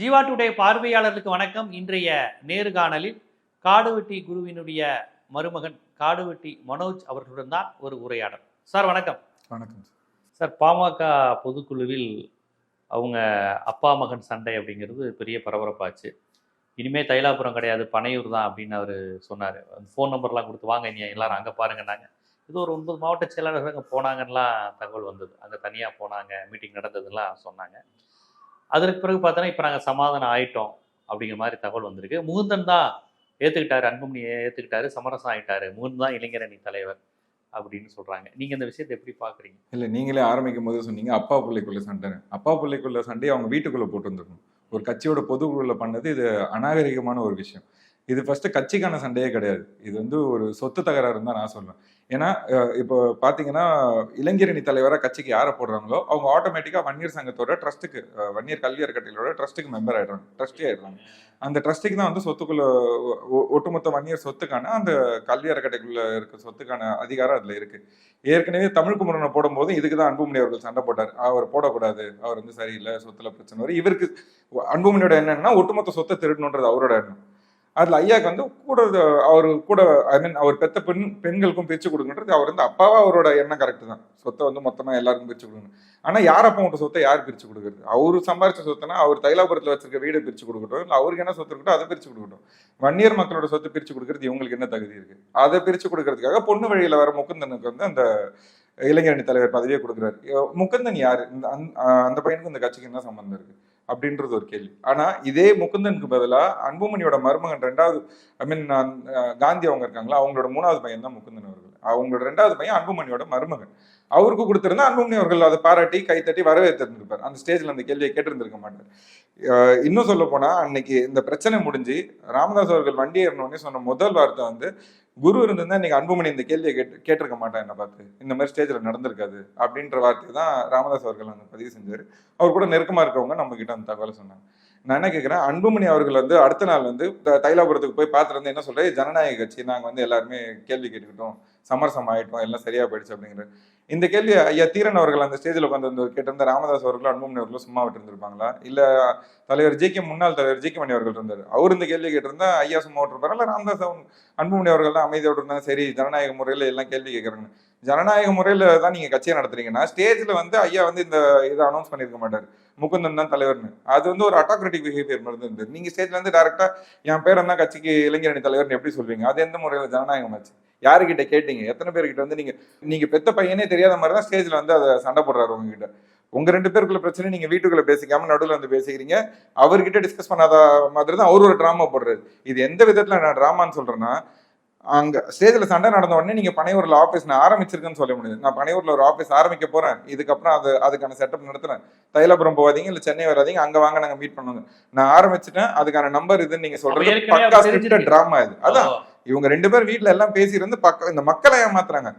Jeeva today பார்வையாளர்களுக்கு வணக்கம். இன்றைய நேர்காணலில் காடுவெட்டி குருவினுடைய மருமகன் காடுவெட்டி மனோஜ் அவர்களுடன் தான் ஒரு உரையாடல். சார் வணக்கம். வணக்கம் சார். பாமக பொதுக்குழுவில் அவங்க அப்பா மகன் சண்டை அப்படிங்கிறது பெரிய பரபரப்பாச்சு. இனிமே தைலாபுரம் கிடையாது பனையூர் தான் அப்படின்னு அவர் சொன்னார். ஃபோன் நம்பர்லாம் கொடுத்து வாங்க நீ எல்லாரும் அங்கே பாருங்கன்னாங்க. இது ஒரு ஒன்பது மாவட்ட செயலாளர்கள் அங்கே போனாங்கலாம் தகவல் வந்தது. அங்கே தனியாக போனாங்க மீட்டிங் நடந்ததுலாம் சொன்னாங்க. அதற்கு பிறகு பார்த்தோன்னா இப்போ நாங்கள் சமாதானம் ஆயிட்டோம் அப்படிங்கிற மாதிரி தகவல் வந்திருக்கு. முகுந்தன் தான் ஏற்றுக்கிட்டாரு அன்புமணியை ஏற்றுக்கிட்டாரு சமரசம் ஆகிட்டாரு முகுந்தன் தான் இளைஞரணி தலைவர் அப்படின்னு சொல்கிறாங்க நீங்கள் இந்த விஷயத்தை எப்படி பார்க்குறீங்க இல்லை நீங்களே ஆரம்பிக்கும் போது சொன்னீங்க அப்பா பிள்ளைக்குள்ள சண்டை. அப்பா பிள்ளைக்குள்ள சண்டையை அவங்க வீட்டுக்குள்ளே போட்டு வந்துருக்கணும் ஒரு கட்சியோட பொதுக்குழுல பண்ணது இது அநாகரிகமான ஒரு விஷயம். இது ஃபர்ஸ்ட் கட்சிக்கான சண்டையே கிடையாது. இது வந்து ஒரு சொத்து தகராறுன்னு தான் நான் சொல்லுவேன் ஏன்னா இப்போ பார்த்தீங்கன்னா இளைஞரணி தலைவராக கட்சிக்கு யாரை போடுறாங்களோ அவங்க ஆட்டோமேட்டிக்காக வன்னியர் சங்கத்தோட ட்ரஸ்ட்டுக்கு வன்னியர் கல்வி அறக்கட்டளையோட ட்ரஸ்ட்டுக்கு மெம்பர் ஆயிடுறாங்க. ட்ரஸ்டே ஆயிடுறாங்க. அந்த ட்ரஸ்ட்டுக்கு தான் வந்து சொத்துக்குள்ள ஒ- ஒ- ஒட்டுமொத்த வன்னியர் சொத்துக்கான அந்த கல்வி அறக்கட்டைக்குள்ள இருக்க சொத்துக்கான அதிகாரம் அதில் இருக்கு. ஏற்கனவே தமிழ் குமரனை போடும்போது இதுக்கு தான் அன்புமணி அவர்கள் சண்டை போட்டார். அவர் போடக்கூடாது. அவர் வந்து சரியில்லை சொத்துல பிரச்சனை வரும். இவருக்கு அன்புமணியோட என்னன்னா ஒட்டுமொத்த சொத்தை திருடணுன்றது அவரோட எண்ணம். அதுல ஐயாக்கு வந்து கூட அவர் கூட ஐ மீன் அவர் பெத்த பெண் பெண்களுக்கும் பிரிச்சு கொடுக்கணுன்றது அவர் வந்து அப்பாவா அவரோட எண்ணம் கரெக்ட் தான். சொத்தை வந்து மொத்தமா எல்லாருக்கும் பிரிச்சு கொடுக்கணும். ஆனா யார் அப்பா உங்க சொத்தை யார் பிரிச்சு கொடுக்குறது? அவரு சம்பாரிச்ச சொத்துனா அவர் தைலாபுரத்துல வச்சிருக்க வீடை பிரிச்சு கொடுக்கட்டும். இல்ல அவருக்கு என்ன சொத்து இருக்கட்டும் அதை பிரிச்சு கொடுக்கட்டும். வன்னியர் மக்களோட சொத்து பிரிச்சு கொடுக்கறது இவங்களுக்கு என்ன தகுதி இருக்கு? அதை பிரிச்சு கொடுக்கறதுக்காக பொண்ணு வழியில வர முக்குந்தனுக்கு வந்து அந்த இளைஞரணி தலைவர் பதவியை கொடுக்குறாரு. முக்குந்தன் யார்? யாரு இந்த அந்த- அந்த பையனுக்கு இந்த கட்சிக்கு என்ன சம்பந்தம் இருக்கு? அப்படின்றது ஒரு கேள்வி. ஆனா இதே முகுந்தனுக்கு பதிலா அன்புமணியோட மருமகன் ரெண்டாவது ஐ மீன் காந்தி அவங்க இருக்காங்களா அவங்களோட மூணாவது பையன் தான் முகுந்தன் அவர்கள். அவங்களோட ரெண்டாவது பையன் அன்புமணியோட மருமகன். அவருக்கு கொடுத்திருந்தா அன்புமணி அவர்கள் அதை பாராட்டி கைத்தட்டி வரவேற்றிருந்திருப்பார். அந்த ஸ்டேஜ்ல அந்த கேள்வியை கேட்டிருந்திருக்க மாட்டார். இன்னும் சொல்ல போனா அன்னைக்கு இந்த பிரச்சனை முடிஞ்சு ராமதாஸ் அவர்கள் வண்டி ஏறினோடனே சொன்ன முதல் வார்த்தை வந்து குரு இருந்திருந்தா இன்னைக்கு அன்புமணி இந்த கேள்வியை கேட்டு கேட்டிருக்க மாட்டேன் என்ன பார்த்து. இந்த மாதிரி ஸ்டேஜ்ல நடந்திருக்காது அப்படின்ற வார்த்தை தான் ராமதாஸ் அவர்கள் அங்கே பதிவு செஞ்சார். அவர் கூட நெருக்கமா இருக்கவங்க நம்ம கிட்ட அந்த தகவலை சொன்னாங்க. நான் என்ன கேட்குறேன் அன்புமணி அவர்கள் வந்து அடுத்த நாள் வந்து தைலாபுரத்துக்கு போய் பார்த்துட்டு வந்து என்ன சொல்கிறேன் ஜனநாயக கட்சி நாங்கள் வந்து எல்லாருமே கேள்வி கேட்டுக்கிட்டோம். சமரசம் ஆகிட்டோம் எல்லாம் சரியாக போயிடுச்சு அப்படிங்கிற இந்த கேள்வி ஐயா தீரன் அவர்கள் அந்த ஸ்டேஜில் உட்காந்து வந்து கேட்டிருந்த ராமதாஸ் அவர்களும் அன்புமணி அவர்களும் சும்மா விட்டுருந்துருப்பாங்களா? இருந்திருப்பாங்களா தலைவர் ஜி கே முன்னாள் தலைவர் ஜி கே மணி அவர்கள் இருந்தார். அவர் இந்த கேள்வி கேட்டிருந்தா ஐயா சும்மா விட்டுருப்பாரு? இல்லை ராமதாஸ் அவங்க அன்புமணி அவர்கள் தான் அமைதியோடு இருந்தாங்க சரி ஜனநாயக முறையில் எல்லாம் கேள்வி கேட்குறாங்க ஜனநாயக முறையில் தான் நீங்கள் கட்சியை நடத்துறீங்கன்னா ஸ்டேஜில் வந்து ஐயா வந்து இந்த இதை அனௌன்ஸ் பண்ணியிருக்க மாட்டார். முகுந்தன் தான் தலைவர்னு. அது வந்து ஒரு அட்டாக்ரட்டிக் பிஹேவியர் மாதிரி இருந்தது. நீங்கள் ஸ்டேஜ்ல வந்து டேரெக்டாக என் பேர் என்ன? கட்சிக்கு இளைஞரணி தலைவர்னு எப்படி சொல்வீங்க? அது எந்த முறையில் ஜனநாயகம் ஆச்சு? யாருக்கிட்ட கேட்டீங்க? எத்தனை பேர்கிட்ட வந்து நீங்கள் நீங்கள் பெத்த பையனே தெரியாத மாதிரி தான் ஸ்டேஜில் வந்து அதை சண்டை போடுறாரு உங்ககிட்ட. உங்க ரெண்டு பேருக்குள்ள பிரச்சனை நீங்க வீட்டுக்குள்ள பேசிக்காம நடுவில் வந்து பேசிக்கிறீங்க. அவர்கிட்ட டிஸ்கஸ் பண்ணாத மாதிரி தான் அவர் ஒரு ட்ராமா போடுறாரு. இது எந்த விதத்துல நான் ட்ராமான்னு சொல்றேன்னா அங்க ஸ்டேஜ்ல சண்டை நடந்த உடனே நீங்க பனையூர்ல ஆபீஸ் நான் ஆரம்பிச்சிருக்கேன்னு சொல்ல முடியாது. நான் பனையூர்ல ஒரு ஆபீஸ் ஆரம்பிக்க போறேன். இதுக்கப்புறம் அது அதுக்கான செட்டப் நடத்துறேன். தைலாபுரம் போகாதீங்க இல்ல சென்னை வராதீங்க அங்க வாங்க நாங்க மீட் பண்ணுங்க நான் ஆரம்பிச்சிட்டேன். அதுக்கான நம்பர் இதுன்னு நீங்க சொல்றது பக்கா ஸ்கிரிப்டட். டிராமா இது. அதான். இவங்க ரெண்டு பேரும் வீட்ல எல்லாம் பேசியிருந்து பக்க இந்த மக்களை ஏமாத்துறாங்க.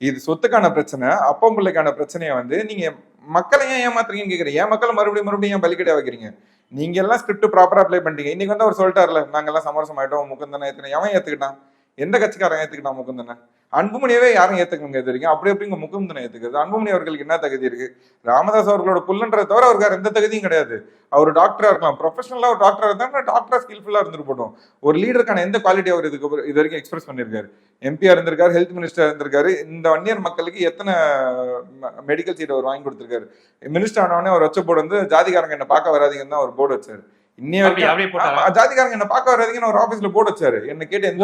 இது சொத்துக்கான பிரச்சனை அப்பம் பிள்ளைக்கான பிரச்சனையை வந்து நீங்க மக்களை ஏன் ஏமாத்துறீங்கன்னு கேக்குறீங்க? ஏன் மக்களை மறுபடியும் மறுபடியும் ஏன் பலிக்கடையா வைக்கிறீங்க? நீங்க எல்லாம் ஸ்கிரிப்ட் ப்ராப்பரா அப்ளை பண்ணிட்டீங்க. இன்னைக்கு வந்து அவர் சொல்லிட்டாருல நாங்க எல்லாம் சமரசம் ஆயிட்டோம் முகுந்தனை ஏத்துக்கணும் எவன் ஏத்துக்கிட்டான்? எந்த கட்சிக்காரன் ஏத்துக்கிட்டா முகுந்தனை? அன்புமணியவே யாரும் ஏத்துக்கணுங்க இது வரைக்கும். அப்படி எப்படிங்க முகுந்தனை ஏத்துக்கிறது. அன்புமணி அவர்களுக்கு என்ன தகுதி இருக்கு? ராமதாஸ் அவர்களோட புல்லுன்றத தவிர அவருக்கு வேற எந்த தகுதியும் கிடையாது. அவர் டாக்டரா இருக்கலாம். ப்ரொஃபஷனலா ஒரு டாக்டரா இருந்தா டாக்டரா ஸ்கில்ஃபுல்லா இருந்துட்டு போட்டோம் ஒரு லீடருக்கான எந்த குவாலிட்டி அவர் இதுக்கு இது வரைக்கும் எக்ஸ்பிரஸ் பண்ணியிருக்காரு. எம்பியா இருந்திருக்காரு ஹெல்த் மினிஸ்டர் இருந்திருக்காரு. இந்த வன்னியர் மக்களுக்கு எத்தனை மெடிக்கல் சீட் அவர் வாங்கி கொடுத்திருக்காரு? மினிஸ்டர் ஆனவொடனே அவர் வச்ச போர்டு வந்து ஜாதிகாரங்க என்ன பார்க்க வராதீங்கன்னு தான் ஒரு போர்டு வச்சாரு. இன்னைய அப்படி- அப்படியே வரைக்கும் போட்டாரா? ஆமா, ஜாதிகாரங்க என்ன பார்க்க வராதீங்கன்னு ஒரு ஆபீஸ்ல போர்டு வச்சாரு. என்ன கேட்டு எந்த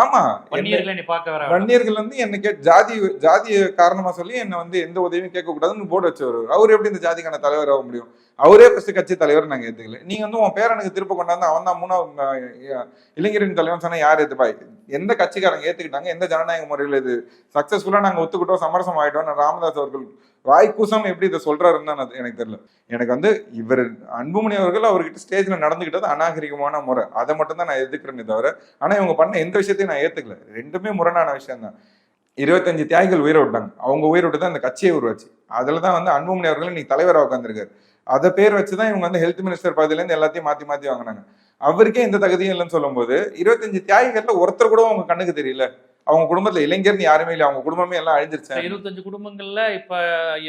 ஆமா நீ பார்க்க வர வந்து என்ன ஜாதி ஜாதிய காரணமா சொல்லி என்ன வந்து எந்த உதவியும் கேட்க கூடாதுன்னு போர்டு வச்சவர் அவர். எப்படி இந்த ஜாதிக்கான தலைவர் ஆக முடியும்? அவரே ஃபர்ஸ்ட் கட்சி தலைவர் நாங்க ஏத்துக்கல. நீங்க வந்து உன் பேரனுக்கு திருப்ப கொண்டாந்து அவன் தான் மூணாவது இளைஞரின் தலைவன் சொன்னா யார் ஏத்துப்பா? எந்த கட்சிக்காரங்க ஏத்துக்கிட்டாங்க? எந்த ஜனநாயக முறையில் இது சக்சஸ்ஃபுல்லா நாங்க ஒத்துக்கிட்டோம் சமரசம் ஆயிட்டோம் ராமதாஸ் அவர்கள் ராய்கூசம் எப்படி இதை சொல்றாருன்னு தான் எனக்கு தெரியல. எனக்கு வந்து இவர் அன்புமணி அவர்கள் அவர்கிட்ட ஸ்டேஜ்ல நடந்துகிட்டது அநாகரிகமான முறை. அதை மட்டும் தான் நான் எதிர்க்கிறேனே தவிர ஆனா இவங்க பண்ண எந்த விஷயத்தையும் நான் ஏத்துக்கல. ரெண்டுமே முரணான விஷயம் தான். இருபத்தஞ்சு தியாகிகள் உயிரை விட்டாங்க. அவங்க உயிரை விட்டு தான் இந்த கட்சியை உருவாச்சு. அதுல தான் வந்து அன்புமணி அவர்கள் இன்னைக்கு தலைவராக உட்காந்துருக்காரு அதை பேர் வச்சு தான் இவங்க வந்து ஹெல்த் மினிஸ்டர் பதவியிலேருந்து எல்லாத்தையும் மாத்தி மாத்தி வாங்கினாங்க. அவருக்கே எந்த தகுதியும் இல்லைன்னு சொல்லும்போது இருபத்தஞ்சு தியாகிகள்ல ஒருத்தர் கூட அவங்க கண்ணுக்கு தெரியல. அவங்க குடும்பத்துல இளைஞர்னு யாருமே இல்லை. அவங்க குடும்பமே எல்லாம் அழிஞ்சிருச்சு. இருபத்தஞ்சு குடும்பங்கள்ல இப்ப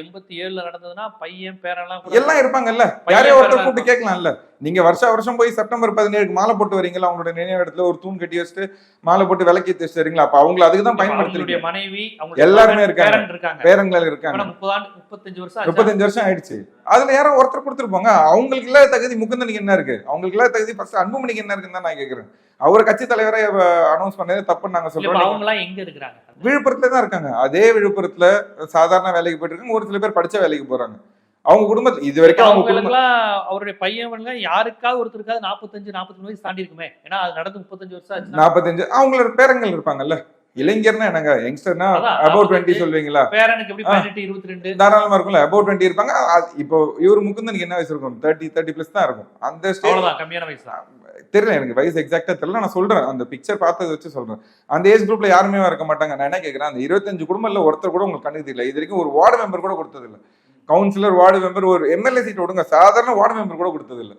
எண்பத்தி ஏழுல நடந்ததுன்னா பையன் பேரெல்லாம் எல்லாம் இருப்பாங்கல்ல. பையன் யாரையோ ஒருத்தர் கூப்பிட்டு கேட்கலாம்ல. நீங்க வருஷம் வருஷம் போய் செப்டம்பர் பதினேழுக்கு மாலை போட்டு வரீங்களா அவங்களோட நினைவு இடத்துல ஒரு தூண் கட்டி வச்சுட்டு மாலை போட்டு விளக்கி வச்சுட்டு வரீங்களா? அப்ப அவங்களை அதுக்கு தான் பயன்படுத்துறீங்க. மனைவி எல்லாருமே இருக்காங்க. பேரங்கள் இருக்காங்க. முப்பத்தஞ்சு வருஷம்? முப்பத்தஞ்சு வருஷம் ஆயிடுச்சு. அதுல யாரோ ஒருத்தர் கொடுத்துருப்பாங்க. அவங்களுக்கு இல்லாத தகுதி முகுந்தனுக்கு என்ன இருக்கு? அவங்களுக்கு இல்லாத தகுதி ஃபர்ஸ்ட் அன்புமணிக்கு என்ன இருக்குன்னு தான் நான் கேக்குறேன். அவர் கட்சி தலைவரை அனௌன்ஸ் பண்ணது தப்புன்னு நாங்க சொல்றோம். அவங்க எல்லாம் எங்க இருக்கிறாங்க? விழுப்புரத்துல தான் இருக்காங்க. அதே விழுப்புரத்துல சாதாரண வேலைக்கு போயிட்டு இருக்காங்க ஒரு சில பேர் படிச்ச வேலைக்கு போறாங்க. அவங்க குடும்பத்து இது வரைக்கும் அவங்க குடும்பம் அவருடைய பையன் யாருக்காவது ஒருத்தருக்காவது நாற்பத்தஞ்சு நாற்பத்தி வயசு தாண்டி இருக்குமே ஏன்னா அது நடந்து முப்பத்தஞ்சு வருஷம் ஆச்சு. நாற்பத்தஞ்சு அவங்களோட பேரங்கள் இருப்பாங்கல்ல. இளைஞர்னா என்னங்க? யங்ஸ்டர்னா அபவுட் 45 டுவெண்ட்டி ரெண்டு தாராளமா இருக்கும்ல அபவுட் டுவெண்ட்டி இருப்பாங்க. இப்போ இவர் முகுந்தனுக்கு என்ன வயசு இருக்கும்? தேர்ட்டி தேர்ட்டி பிளஸ் தான் இருக்கும். அந்த கம்மியான வயசு தான். தெரியல எனக்கு வயசு எக்ஸாக்டா தெரியல. நான் சொல்றேன் அந்த பிக்சர் பார்த்ததை வச்சு சொல்றேன். அந்த ஏஜ் குரூப்ல யாருமே இருக்க மாட்டாங்க. நான் என்ன கேட்கறேன் அந்த இருபத்தஞ்சு குடும்பம்ல ஒருத்தர் கூட உங்களுக்கு கண்ணுக்கு தெரியல இது வரைக்கும் ஒரு வார்டு மெம்பர் கூட கொடுத்தது இல்ல கவுன்சிலர் வார்டு மெம்பர் ஒரு எம்எல்ஏ சீட் விடுங்க. சாதாரண வார்டு மெம்பர் கூட கொடுத்தது இல்ல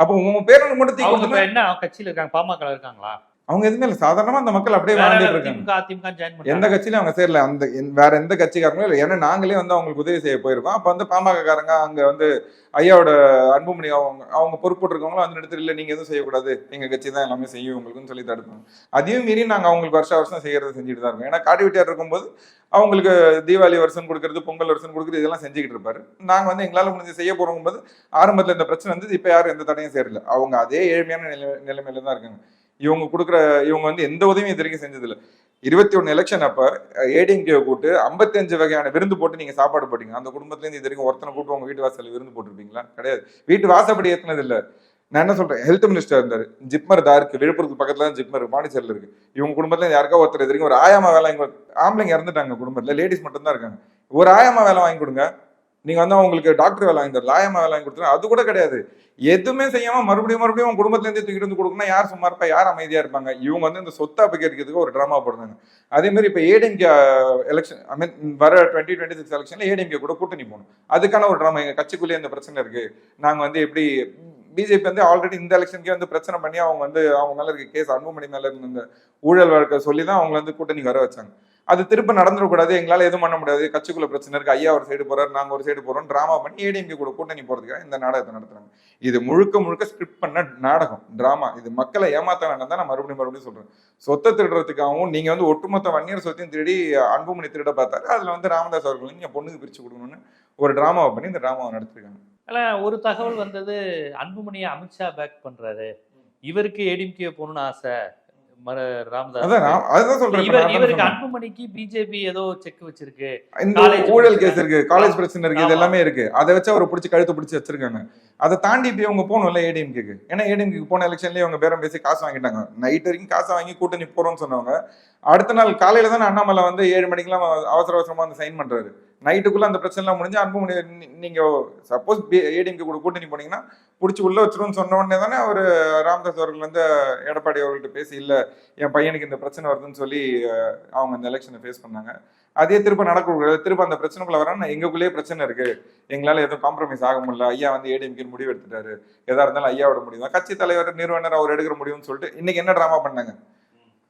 அப்போ உங்க பேரனுக்கு மட்டும் என்ன கட்சியில இருக்காங்க பாமக இருக்காங்களா? அவங்க எதுவுமே இல்ல. சாதாரணமா அந்த மக்கள் அப்படியே வாழ்ந்துட்டு இருக்காங்க. எந்த கட்சியிலும் அவங்க சேரல. அந்த வேற எந்த கட்சிக்காரங்களும் இல்லை. ஏன்னா நாங்களே வந்து அவங்களுக்கு உதவி செய்ய போயிருக்கோம். அப்ப வந்து பாமக காரங்க அங்க வந்து ஐயாவோட அன்புமணி அவங்க அவங்க பொறுப்பு இருக்கவங்களும் வந்து எடுத்து இல்லை நீங்க எதுவும் செய்யக்கூடாது. எங்க கட்சி தான் எல்லாமே செய்யும் உங்களுக்குன்னு சொல்லி தடுப்பாங்க அதையும் மீறி நாங்க அவங்களுக்கு வருஷம் வருஷம் செய்யறதை செஞ்சுட்டு தான் இருக்கோம். ஏன்னா காட்டு வீட்டியார் இருக்கும்போது அவங்களுக்கு தீபாவளி வருஷம் கொடுக்கறது பொங்கல் வருஷம் கொடுக்கறது இதெல்லாம் செஞ்சுக்கிட்டு இருப்பாரு. நாங்க வந்து எங்களால முடிஞ்சு செய்ய போறோம் போது ஆரம்பத்துல இந்த பிரச்சனை வந்து இப்ப யாரும் எந்த தடையும் சேரல. அவங்க அதே ஏழ்மையான நிலை நிலைமையில தான் இருக்காங்க. இவங்க கொடுக்குற இவங்க வந்து எந்த உதவியும் இது வரைக்கும் செஞ்சதில்லை. இருபத்தி ஒன்று எலெக்ஷன் அப்போ ஏடிஎம்கேவை கூட்டு 55 வகையான விருந்து போட்டு நீங்கள் சாப்பாடு போட்டீங்க. அந்த குடும்பத்துலேருந்து இது வரைக்கும் ஒருத்தனை கூட்டு உங்கள் வீட்டு வாசலில் விருந்து போட்டிருப்பீங்களா? கிடையாது. வீட்டு வாசப்படி ஏற்றினது இல்லை. நான் என்ன சொல்றேன்? ஹெல்த் மினிஸ்டர் இருந்தார். ஜிப்மர் தான் இருக்கு பக்கத்தில் பக்கத்துல தான் ஜிப்மர் பாண்டிச்சேரியில் இருக்கு. இவங்க குடும்பத்துல யாருக்கா ஒருத்தர் இது வரைக்கும் ஒரு ஆயாமா வேலை வாங்கி ஆம்பளைங்க இறந்துட்டாங்க குடும்பத்துல. லேடிஸ் மட்டும் தான் இருக்காங்க. ஒரு ஆயாமா வேலை வாங்கி கொடுங்க. நீங்க வந்து அவங்களுக்கு டாக்டர் வேலை வாங்கி தரல வேலை வாங்கி கொடுத்துருங்க அது கூட கிடையாது. எதுவுமே செய்யாம மறுபடியும் மறுபடியும் உங்க குடும்பத்துல இருந்து தூக்கிட்டு வந்து கொடுக்கணும் யார் சும்மா இருப்பா யார் அமைதியா இருப்பாங்க? இவங்க வந்து இந்த சொத்தை அபகரிக்கிறதுக்கு ஒரு ட்ராமா போடுறாங்க. அதே மாதிரி இப்ப ஏடிஎம்கே எலெக்ஷன் ஐ மீன் வர டுவெண்ட்டி டுவெண்ட்டி சிக்ஸ் எலெக்ஷன்ல ஏடிஎம்கே கூட கூட்டணி போகணும். அதுக்கான ஒரு ட்ராமா எங்க கட்சிக்குள்ளேயே இந்த பிரச்சனை இருக்கு. நாங்க வந்து எப்படி பிஜேபி வந்து ஆல்ரெடி இந்த எலெக்ஷனுக்கே வந்து பிரச்சனை பண்ணி அவங்க வந்து அவங்க மேல இருக்க கேஸ் அன்புமணி மேல இருந்த ஊழல் வழக்கை சொல்லி தான் அவங்க வந்து கூட்டணி வர வச்சாங்க. அது திரும்ப நடந்துடக்கூடாது எங்களால் எதுவும் பண்ண முடியாது கட்சிக்குள்ள பிரச்சனை இருக்கு ஐயா ஒரு சைடு போறாரு நாங்க ஒரு சைடு போறோம் டிராமா பண்ணி ஏடிஎம்கே கூட கூட்டணி போறதுக்காக இந்த நாடகத்தை நடத்துறாங்க. இது முழுக்க முழுக்க ஸ்கிரிப்ட் பண்ண நாடகம் டிராமா இது மக்களை ஏமாத்த வேண்டாம் தான் நான் மறுபடியும் மறுபடியும் சொல்றேன். சொத்தை திருடுறதுக்காகவும் நீங்க வந்து ஒட்டுமொத்த வன்னியர் சொத்தையும் திருடி அன்புமணி திருட பார்த்தாரு. அதுல வந்து ராமதாஸ் அவர்கள் நீங்க பொண்ணுக்கு பிரிச்சு கொடுக்கணும்னு ஒரு டிராமாவை பண்ணி இந்த டிராமாவை நடத்திருக்காங்க. ஆனால் ஒரு தகவல் வந்தது அன்புமணியை அமித்ஷா பேக் பண்ணுறாரு இவருக்கு ஏடிஎம்கே போகணும்னு ஆசை. அன்புமணிக்கு பிஜேபி ஏதோ செக் வச்சிருக்கு. ஊழல். கேஸ் இருக்கு காலேஜ் பிரச்சனை இருக்கு இது. எல்லாமே இருக்கு. அதை வச்சு அவரை பிடிச்சி கழுத்து பிடிச்சி வச்சிருக்காங்க. அதை தாண்டி இப்ப இவங்க போகணும்ல ஏடிஎம்கேக்கு ஏன்னா ஏடிஎம்கேக்கு போன எலெக்ஷன்லயே இவங்க பேரம் பேசி காசு வாங்கிட்டாங்க. நைட் வரைக்கும் காசு வாங்கி கூட்டணி போறோம்னு சொன்னவங்க. அடுத்த நாள் காலையில தான் அண்ணாமலை வந்து ஏழு மணிக்கெல்லாம் அவசர அவசரமா வந்து சைன் பண்றாரு. நைட்டுக்குள்ள அந்த பிரச்சனை எல்லாம் முடிஞ்சு அன்புமணி நீங்க சப்போஸ் ஏடிஎம்கே கூட கூட்டணி போனீங்கன்னா பிடிச்சி உள்ள வச்சிருன்னு சொன்ன உடனே தானே அவர் ராமதாஸ் அவர்கள் வந்து எடப்பாடி அவர்கள்ட்ட பேசி இல்லை என் பையனுக்கு இந்த பிரச்சனை வருதுன்னு சொல்லி அவங்க அந்த எலெக்ஷனை ஃபேஸ் பண்ணாங்க. அதே திரும்ப நடக்கக்கூடாது திரும்ப அந்த பிரச்சனைக்குள்ள வரா எங்களுக்குள்ளேயே பிரச்சனை இருக்கு. எங்களால் எதுவும் காம்ப்ரமைஸ் ஆக முடியல. ஐயா வந்து ஏடிஎம்கே முடிவு எடுத்துட்டாரு. எதா இருந்தாலும் ஐயாவோட முடிவு தான் கட்சி தலைவர் நிறுவனர் அவர் எடுக்கிற முடிவுன்னு சொல்லிட்டு இன்னைக்கு என்ன ட்ராமா பண்ணாங்க?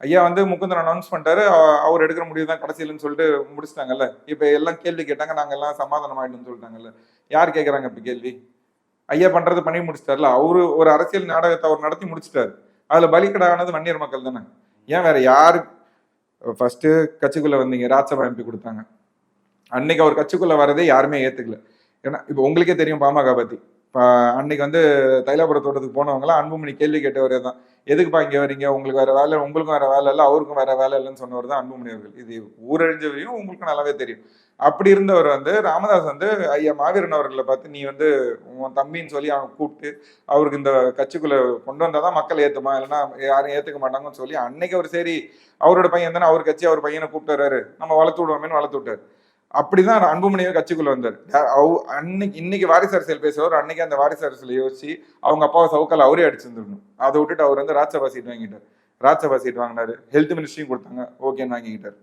ஐயா வந்து முகுந்தன் அனௌன்ஸ் பண்ணிட்டாரு. அவர் எடுக்கிற முடிவு தான் கடைசியிலன்னு சொல்லிட்டு முடிச்சிட்டாங்கல்ல. இப்போ எல்லாம் கேள்வி கேட்டாங்க. நாங்கள் எல்லாம் சமாதானம் ஆயிட்டோம்னு சொல்லிட்டாங்கல்ல. யார் கேட்குறாங்க இப்போ கேள்வி? ஐயா பண்றது பண்ணி முடிச்சிட்டாருல. அவரு ஒரு அரசியல் நாடகத்தை அவர் நடத்தி முடிச்சிட்டாரு. அதுல பலிக்கடானது வன்னியர் மக்கள் தானே. ஏன் வேற யாரு? ஃபர்ஸ்ட் கட்சிக்குள்ள வந்தீங்க ராஜ்சபா எம்பி கொடுத்தாங்க. அன்னைக்கு அவர் கட்சிக்குள்ள வரதே யாருமே ஏத்துக்கல. ஏன்னா இப்போ உங்களுக்கே தெரியும் பாமக பத்தி. அன்னைக்கு வந்து தைலாபுர தோட்டத்துக்கு போனவங்களாம் அன்புமணி கேள்வி கேட்டவரே தான். எதுக்குப்பா இங்கே வரீங்க? உங்களுக்கு வேற வேலை உங்களுக்கும் வேற வேலை இல்லை அவருக்கும் வேற வேலை இல்லைன்னு சொன்னவர் தான் அன்புமணி அவர்கள். இது ஊரழிஞ்சவரையும் உங்களுக்கு நல்லாவே தெரியும். அப்படி இருந்தவர் வந்து ராமதாஸ் வந்து ஐயா மாவீரன் அவர்களை பார்த்து நீ வந்து உன் தம்பின்னு சொல்லி அவன் கூப்பிட்டு அவருக்கு இந்த கட்சிக்குள்ள கொண்டு வந்தால் தான் மக்கள் ஏற்றுமா இல்லைன்னா யாரும் ஏற்றுக்க மாட்டாங்கன்னு சொல்லி அன்னைக்கு அவர் சரி அவரோட பையன் தானே அவர் கட்சி அவர் பையனை கூப்பிட்டு வர்றாரு. நம்ம வளர்த்து விடுவோமேன்னு வளர்த்து விட்டாரு. அப்படிதான் அன்புமணியை கட்சிக்குள்ள வந்தார். அன்னைக்கு இன்னைக்கு வாரிசு அரசியல் பேசுறவர் அன்னைக்கு அந்த வாரிசு அரசியல் யோசிச்சு அவங்க அப்பாவை சவுக்கால் அவரே அடிச்சிருந்துருக்கணும் அதை விட்டுட்டு அவர் வந்து ராஜ்சபா சீட் வாங்கிட்டார். ராஜ்சபா சீட் வாங்கினாரு. ஹெல்த் மினிஸ்ட்ரியும் கொடுத்தாங்க. ஓகேன்னு வாங்கிக்கிட்டார்.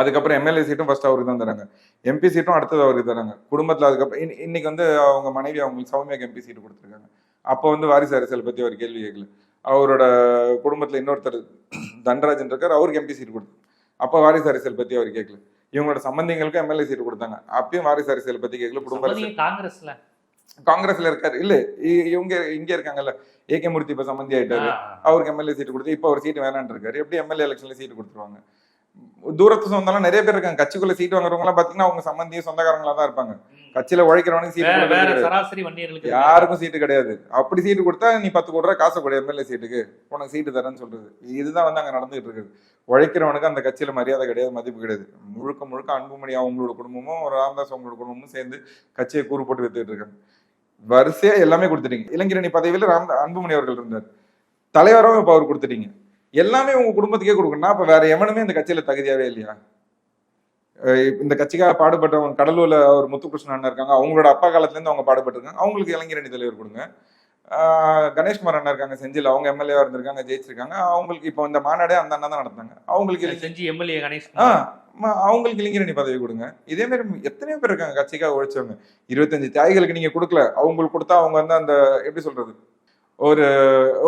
அதுக்கப்புறம் எம்எல்ஏ சீட்டும் ஃபர்ஸ்ட் அவருக்கு தான் தராங்க. எம்பி சீட்டும் அடுத்தது அவருக்கு தராங்க. குடும்பத்தில் அதுக்கப்புறம் இன்னைக்கு வந்து அவங்க மனைவி அவங்களுக்கு சௌமியாக்கு எம்பி சீட்டு கொடுத்துருக்காங்க. அப்போ வந்து வாரிசு அரசியல் பற்றி அவர் கேள்வி கேட்கல. அவரோட குடும்பத்தில் இன்னொருத்தர் தன்ராஜன் இருக்கார் அவருக்கு எம்பி சீட் கொடுத்து. அப்போ வாரிசு அரசியல் பற்றி அவர் கேட்கல. இவங்களோட சம்பந்திகளுக்கும் எம்எல்ஏ சீட் கொடுத்தாங்க. அப்பயும் வாரிசு அரசியல் பத்தி கேட்கல குடும்ப காங்கிரஸ்ல. காங்கிரஸ்ல இருக்காரு. இல்ல இவங்க இங்க இருக்காங்கல்ல ஏகே மூர்த்தி இப்ப சம்பந்தி ஆயிட்டாரு. அவருக்கு எம்எல்ஏ சீட் கொடுத்து இப்போ ஒரு சீட் வேணான்னு இருக்காரு. எப்படி எம்எல்ஏ எலெக்ஷன்ல சீட் கொடுத்துருவாங்க? தூரத்து சொந்தம்லாம் நிறைய பேர் இருக்காங்க. கட்சிக்குள்ள சீட் வாங்குறவங்க எல்லாம் பாத்தீங்கன்னா அவங்க சம்பந்தியும் சொந்தக்காரங்களா தான் இருப்பாங்க கட்சியில உழைக்கிறவனுக்கு சீட் வேற வேற கொடுக்கறது சராசரி யாருக்கும் சீட்டு கிடையாது. அப்படி சீட்டு கொடுத்தா நீ பத்து கோடி ரூபா காசு கொடு எம்எல்ஏ சீட்டுக்கு. உனக்கு சீட்டு தரேன்னு சொல்றது. இதுதான் வந்து அங்க நடந்துகிட்டு இருக்குது. உழைக்கிறவனுக்கு அந்த கட்சியில மரியாதை கிடையாது மதிப்பு கிடையாது. முழுக்க முழுக்க அன்புமணி அவங்களோட குடும்பமும் ராமதாஸ் அவங்களோட குடும்பமும் சேர்ந்து கட்சியை கூறு போட்டு வித்துட்டு இருக்காங்க. வரிசையா எல்லாமே கொடுத்துட்டீங்க. இளைஞரணி பதவியில ராம் அன்புமணி அவர்கள் இருந்தார். தலைவரும் இப்போ அவர் கொடுத்துட்டீங்க. எல்லாமே உங்க குடும்பத்துக்கே கொடுக்கணும்னா அப்ப வேற எவனுமே இந்த கட்சியில தகுதியாவே இல்லையா? இந்த கட்சிக்காக பாடுபட்டவங்க கடலூர்ல ஒரு முத்துகிருஷ்ணன் அண்ணன் இருக்காங்க. அவங்களோட அப்பா காலத்துல இருந்து அவங்க பாடுபட்டிருக்காங்க. அவங்களுக்கு இளைஞரணி தலைவர் கொடுங்க. கணேஷ்குமார் அண்ணா இருக்காங்க செஞ்சில். அவங்க எம்எல்ஏவா இருந்திருக்காங்க ஜெயிச்சிருக்காங்க. அவங்களுக்கு இப்போ இந்த மாநாடே அந்த அண்ணா தான் நடத்தாங்க அவங்களுக்கு செஞ்சு எம்எல்ஏ கணேஷ் அவங்களுக்கு இளைஞரணி பதவி கொடுங்க. இதே மாதிரி எத்தனையோ பேர் இருக்காங்க கட்சிக்காக உழைச்சவங்க. இருபத்தஞ்சு தியாகிகளுக்கு நீங்க கொடுக்கல. அவங்களுக்கு கொடுத்தா அவங்க வந்து அந்த எப்படி சொல்றது? ஒரு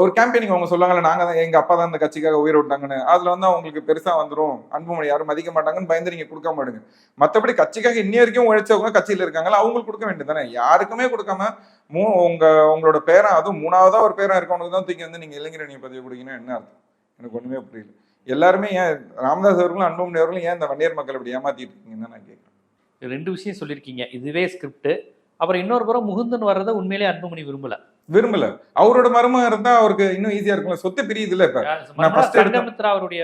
ஒரு கேம்பெயினிங் அவங்க சொல்லுவாங்கல்ல நாங்க தான் எங்க அப்பா தான் இந்த கட்சிக்காக உயிர் விட்டாங்கன்னு. அதுல வந்து அவங்களுக்கு பெருசா வந்துடும் அன்புமணி யாரும் மதிக்க மாட்டாங்கன்னு பயந்து நீங்க கொடுக்க மாட்டுங்க மத்தபடி கட்சிக்காக இன்னி வரைக்கும் உழைச்சவங்க கட்சியில இருக்காங்களா அவங்களுக்கு கொடுக்க வேண்டியது தானே. யாருக்குமே கொடுக்காம மூ உங்க உங்களோட பேரன் அதுவும் மூணாவதா ஒரு பேரன் இருக்கவனுக்கு தான் தூக்கி வந்து நீங்க இளைஞரணி பதவி கொடுக்கீங்கன்னா என்ன அர்த்தம்? எனக்கு ஒண்ணுமே புரியல. எல்லாருமே ஏன் ராமதாஸ் அவர்களும் அன்புமணி அவர்களும் ஏன் இந்த வன்னியர் மக்கள் இப்படி ஏமாத்திட்டு இருக்கீங்கன்னு நான் கேட்குறேன் ரெண்டு விஷயம் சொல்லியிருக்கீங்க. இதுவே ஸ்கிரிப்ட் அப்புறம் இன்னொரு புறம் முகுந்தன் வர்றதை உண்மையிலேயே அன்புமணி விரும்பலை. விரும்பல. அவரோட மருமகன் இருந்தா அவருக்கு இன்னும் ஈஸியா இருக்கும்ல. சொத்து பிரியுது இல்ல இப்ப அவருடைய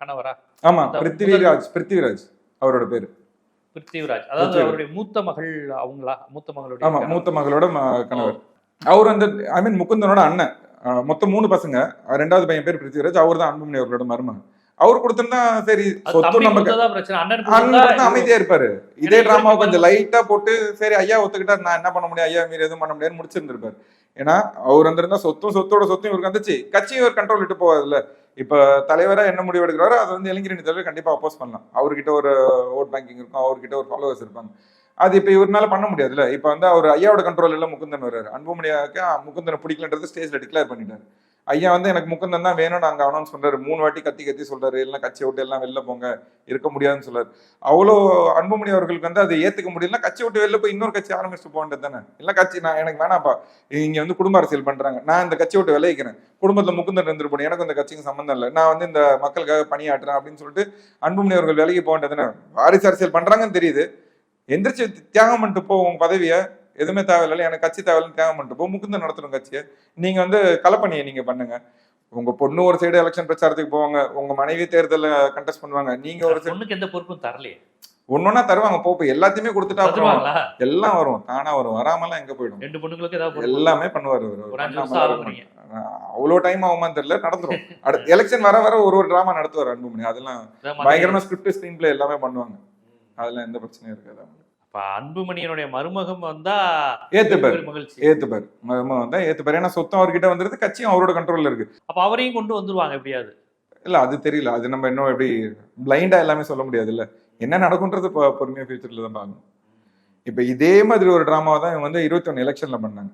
கணவரா? ஆமா பிருத்திவிராஜ் பிருத்திவிராஜ் அவரோட பேரு. பிருத்திவிராஜ். அதாவது. அவருடைய மூத்த மகள் அவங்களா? மூத்த ஆமா மகளுடைய கணவர். மூத்த மகளோட கணவர். அவர் வந்து ஐ மீன் முகுந்தனோட அண்ணன். மொத்தம் மூணு பசங்க. ரெண்டாவது பையன் பேர் பிருத்திவிராஜ் அவர் தான் அன்புமணி அவர்களோட மருமகன். அவர் கொடுத்திருந்தா சரி சொத்து நமக்கு அமைதியா இருப்பாரு. இதே டிராமா கொஞ்சம் லைட்டா போட்டு சரி ஐயா ஒத்துக்கிட்டாரு நான் என்ன பண்ண முடியும்? ஐயா மீறி எதுவும் பண்ண முடியாதுன்னு முடிச்சிருந்திருப்பாரு. ஏன்னா அவர் வந்திருந்தா சொத்தும் சொத்தோட சொத்தும் இவருக்கு வந்துச்சு. கட்சியும் இவர் கண்ட்ரோல் விட்டு போவாதுல்ல இப்ப தலைவரா என்ன முடிவு எடுக்கிறாரோ அதை வந்து இளைஞரணி தலைவர் கண்டிப்பா அப்போஸ் பண்ணலாம். அவர்கிட்ட ஒரு ஓட் பேங்கிங் இருக்கும் அவர்கிட்ட ஒரு ஃபாலோவர்ஸ் இருப்பாங்க. அது இப்ப இவரால பண்ண முடியாதுல்ல. இப்ப வந்து அவர் ஐயாவோட கண்ட்ரோல் எல்லாம் முகுந்தன் வர்றாரு. அன்புமணியாக்க முகுந்தனை பிடிக்கலன்றது ஸ்டேஜ்ல டிக்ளேர் பண்ணிட்டாரு. ஐயா வந்து எனக்கு முகுந்தன் தான் வேணும் அங்க அனௌன்ஸ் சொல்றாரு. மூணு வாட்டி கத்தி கத்தி சொல்றாரு. எல்லாம் கட்சி விட்டு எல்லாம் வெளில போங்க. இருக்க முடியாதுன்னு சொல்றாரு. அவ்வளோ அன்புமணி அவர்களுக்கு வந்து அதை ஏத்துக்க முடியல கட்சி விட்டு வெளில போய் இன்னொரு கட்சி ஆரம்பிச்சுட்டு போகண்டது தானே? எல்லாம் கட்சி நான் எனக்கு வேணாப்பா இங்க வந்து குடும்ப அரசியல் பண்றாங்க. நான் இந்த கட்சி விட்டு விளைவிக்கிறேன் குடும்பத்துல முகுந்தன் இருந்துட்டு போனேன். எனக்கு இந்த கட்சிக்கு சம்மந்தம் இல்லை. நான் வந்து இந்த மக்களுக்காக பணியாற்றுறேன் அப்படின்னு சொல்லிட்டு அன்புமணி அவர்கள் விலகி போக வேண்டியதுதானே வாரிசு அரசியல் பண்றாங்கன்னு தெரியுது. எந்திரிச்சு தியாகம் பண்ணிட்டு போ உங்க பதவியை. எதுவுமே தேவையில்லை. எனக்கு கட்சி தேவையில்லைன்னு தியாகம் பண்ணிட்டு போ முகுந்தன் நடத்தணும் கட்சியை. நீங்க வந்து கலப்பணியை நீங்க பண்ணுங்க. உங்க பொண்ணு ஒரு சைடு எலெக்ஷன் பிரச்சாரத்துக்கு போவாங்க. உங்க மனைவி தேர்தல்ல கண்டெஸ்ட் பண்ணுவாங்க. நீங்க ஒரு பொண்ணுக்கு எந்த பொறுப்பும் தரலையே. ஒன்னொன்னா தருவாங்க. போ போய் எல்லாத்தையுமே கொடுத்துட்டா அப்புறம் எல்லாம் வரும். தானா வரும். வராமலாம் எங்க போயிடும்? ரெண்டு பொண்ணுங்களுக்கு ஏதாவது எல்லாமே பண்ணுவாரு. அவ்வளவு டைம் ஆகுமான்னு தெரியல. நடந்துரும். அடுத்து எலெக்ஷன் வர வர ஒரு ஒரு டிராமா நடத்துவார் அன்புமணி. அதெல்லாம் பயங்கரமா ஸ்கிரிப்ட் ஸ்கிரீன் பிளே எல்லாமே பண்ணுவாங்க. அதெல்லாம் எந்த பிரச்சனையும் இருக்காது. அப்ப அன்புமணியனுடைய மருமகம் வந்தா ஏத்துப்பாரு. மகிழ்ச்சி. ஏத்துப்பாரு. மகமா வந்தா ஏத்துப்பாரு. ஏன்னா சொத்தம் அவர்கிட்ட வந்துருது கட்சியும் அவரோட கண்ட்ரோல்ல இருக்கு. அப்ப அவரையும் கொண்டு வந்துருவாங்க எப்படியாவது இல்ல அது தெரியல. அது நம்ம இன்னும் எப்படி பிளைண்டா எல்லாமே சொல்ல முடியாது இல்ல என்ன நடக்கும்ன்றது பொறுமையா ஃபியூச்சர்ல தான் பார்க்கணும். இப்ப இதே மாதிரி ஒரு டிராமாவை தான் இவங்க வந்து இருபத்தி ஒன்னு எலெக்ஷன்ல பண்ணாங்க.